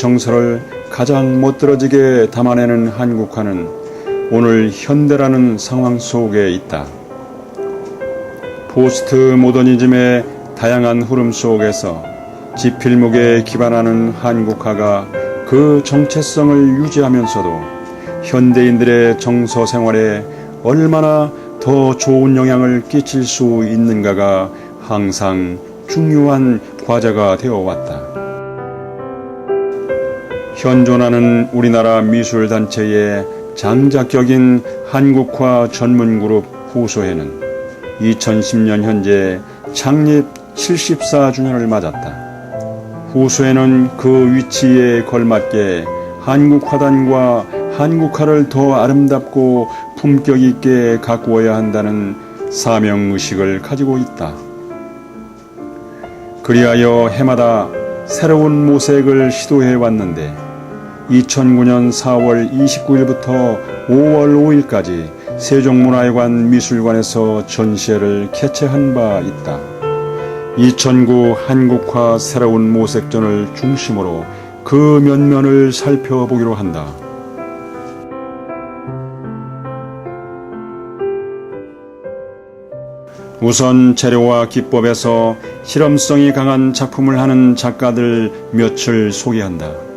정서를 가장 못들어지게 담아내는 한국화는 오늘 현대라는 상황 속에 있다. 포스트 모더니즘의 다양한 흐름 속에서 지필목에 기반하는 한국화가 그 정체성을 유지하면서도 현대인들의 정서 생활에 얼마나 더 좋은 영향을 끼칠 수 있는가가 항상 중요한 과제가 되어 왔다. 현존하는 우리나라 미술단체의 장작격인 한국화 전문그룹 후소회는 2010년 현재 창립 74주년을 맞았다. 후소회는 그 위치에 걸맞게 한국화단과 한국화를 더 아름답고 품격 있게 가꾸어야 한다는 사명의식을 가지고 있다. 그리하여 해마다 새로운 모색을 시도해 왔는데 2009년 4월 29일부터 5월 5일까지 세종문화회관 미술관에서 전시회를 개최한 바 있다. 2009 한국화 새로운 모색전을 중심으로 그 면면을 살펴보기로 한다. 우선 재료와 기법에서 실험성이 강한 작품을 하는 작가들 몇을 소개한다.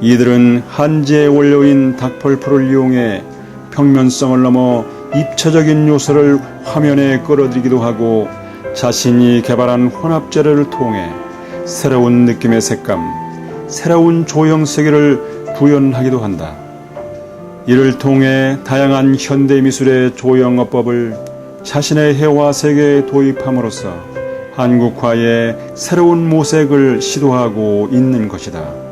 이들은 한지의 원료인 닭펄프를 이용해 평면성을 넘어 입체적인 요소를 화면에 끌어들이기도 하고 자신이 개발한 혼합 재료를 통해 새로운 느낌의 색감, 새로운 조형 세계를 구현하기도 한다. 이를 통해 다양한 현대 미술의 조형어법을 자신의 해와 세계에 도입함으로써 한국화의 새로운 모색을 시도하고 있는 것이다.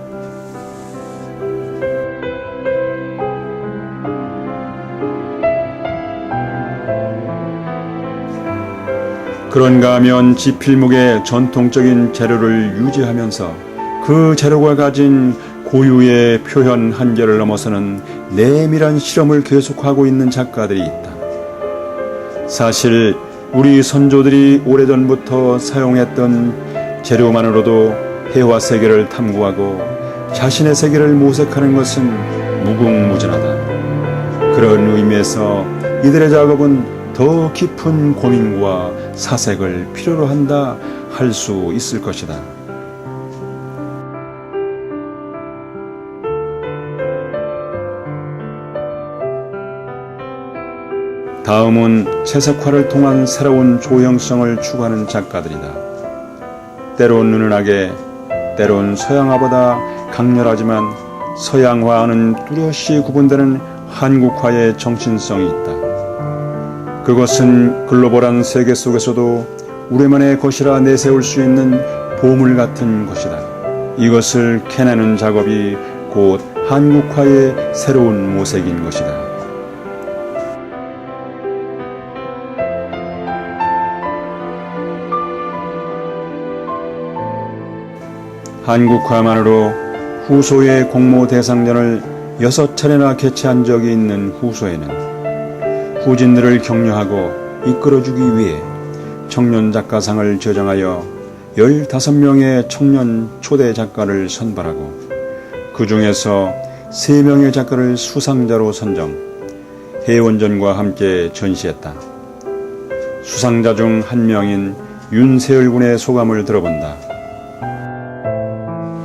그런가 하면 지필목의 전통적인 재료를 유지하면서 그 재료가 가진 고유의 표현 한계를 넘어서는 내밀한 실험을 계속하고 있는 작가들이 있다. 사실 우리 선조들이 오래전부터 사용했던 재료만으로도 해와 세계를 탐구하고 자신의 세계를 모색하는 것은 무궁무진하다. 그런 의미에서 이들의 작업은 더 깊은 고민과 사색을 필요로 한다 할 수 있을 것이다. 다음은 채색화를 통한 새로운 조형성을 추구하는 작가들이다. 때론 은은하게, 때론 서양화보다 강렬하지만 서양화와는 뚜렷이 구분되는 한국화의 정신성이 있다. 그것은 글로벌한 세계 속에서도 우리만의 것이라 내세울 수 있는 보물 같은 것이다. 이것을 캐내는 작업이 곧 한국화의 새로운 모색인 것이다. 한국화만으로 후소의 공모 대상전을 여섯 차례나 개최한 적이 있는 후소에는 후진들을 격려하고 이끌어주기 위해 청년 작가상을 제정하여 15명의 청년 초대 작가를 선발하고 그 중에서 3명의 작가를 수상자로 선정, 해원전과 함께 전시했다. 수상자 중 한 명인 윤세열 군의 소감을 들어본다.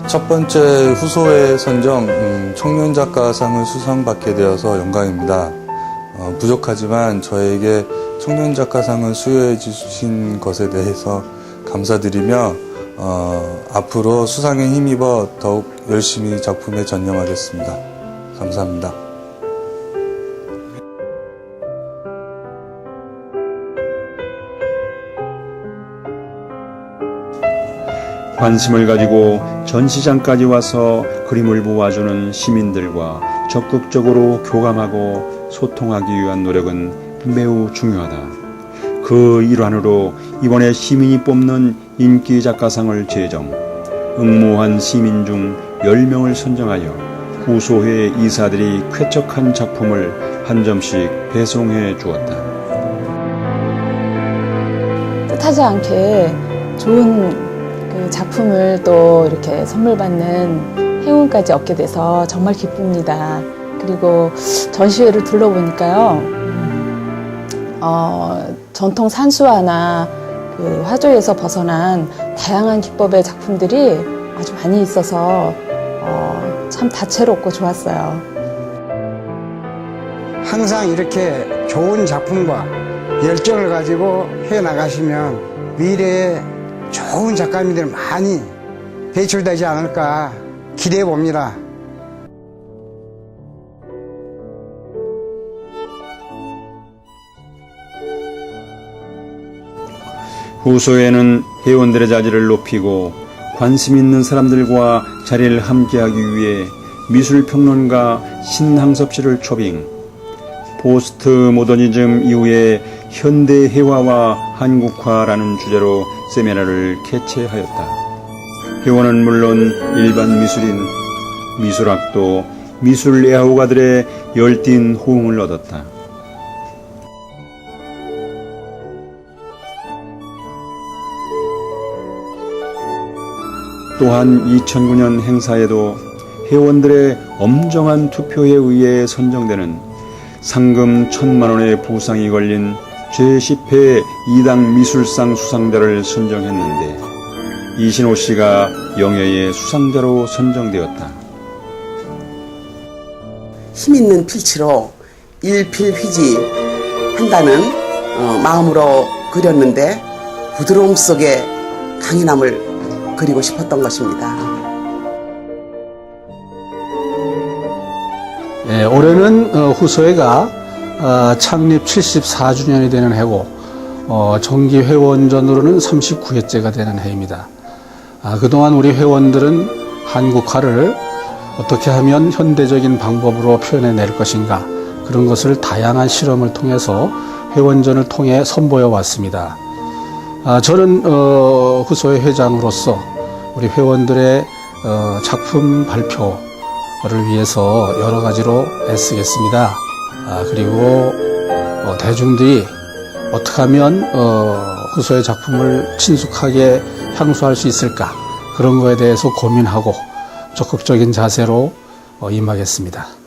첫 번째 후소의 선정 음, 청년 작가상을 수상받게 되어서 영광입니다. 어, 부족하지만 저에게 청년 작가상을 수여해 주신 것에 대해서 감사드리며 어, 앞으로 수상에 힘입어 더욱 열심히 작품에 전념하겠습니다. 감사합니다. 관심을 가지고 전시장까지 와서 그림을 보아주는 시민들과 적극적으로 교감하고 소통하기 위한 노력은 매우 중요하다. 그 일환으로 이번에 시민이 뽑는 인기 작가상을 제정, 응모한 시민 중 10명을 선정하여 후소회 이사들이 쾌척한 작품을 한 점씩 배송해 주었다. 뜻하지 않게 좋은 그 작품을 또 이렇게 선물 받는 행운까지 얻게 돼서 정말 기쁩니다. 그리고 전시회를 둘러보니까요, 음, 어, 전통 산수화나 그 화조에서 벗어난 다양한 기법의 작품들이 아주 많이 있어서 어, 참 다채롭고 좋았어요. 항상 이렇게 좋은 작품과 열정을 가지고 해 나가시면 미래에 좋은 작가님들 많이 배출되지 않을까 기대해 봅니다. 후소에는 회원들의 자질을 높이고 관심 있는 사람들과 자리를 함께하기 위해 미술평론가 신항섭 씨를 초빙, 포스트 모더니즘 이후의 현대 회화와 한국화라는 주제로 세미나를 개최하였다. 회원은 물론 일반 미술인, 미술학도 미술 애호가들의 열띤 호응을 얻었다. 또한 2009년 행사에도 회원들의 엄정한 투표에 의해 선정되는 상금 천만 원의 보상이 걸린 제10회 이당 미술상 수상자를 선정했는데 이신호 씨가 영예의 수상자로 선정되었다. 힘 있는 필치로 일필휘지 한다는 어, 마음으로 그렸는데 부드러움 속에 강인함을 그리고 싶었던 것입니다. 예, 올해는 어, 후소회가 어, 창립 74주년이 되는 해고 어, 정기 회원전으로는 39회째가 되는 해입니다. 아, 그동안 우리 회원들은 한국화를 어떻게 하면 현대적인 방법으로 표현해낼 것인가 그런 것을 다양한 실험을 통해서 회원전을 통해 선보여 왔습니다. 아, 저는 어, 후소회 회장으로서 우리 회원들의 어, 작품 발표를 위해서 여러 가지로 애쓰겠습니다. 아, 그리고 어, 대중들이 어떻게 하면 어, 후소의 작품을 친숙하게 향수할 수 있을까 그런 거에 대해서 고민하고 적극적인 자세로 어, 임하겠습니다.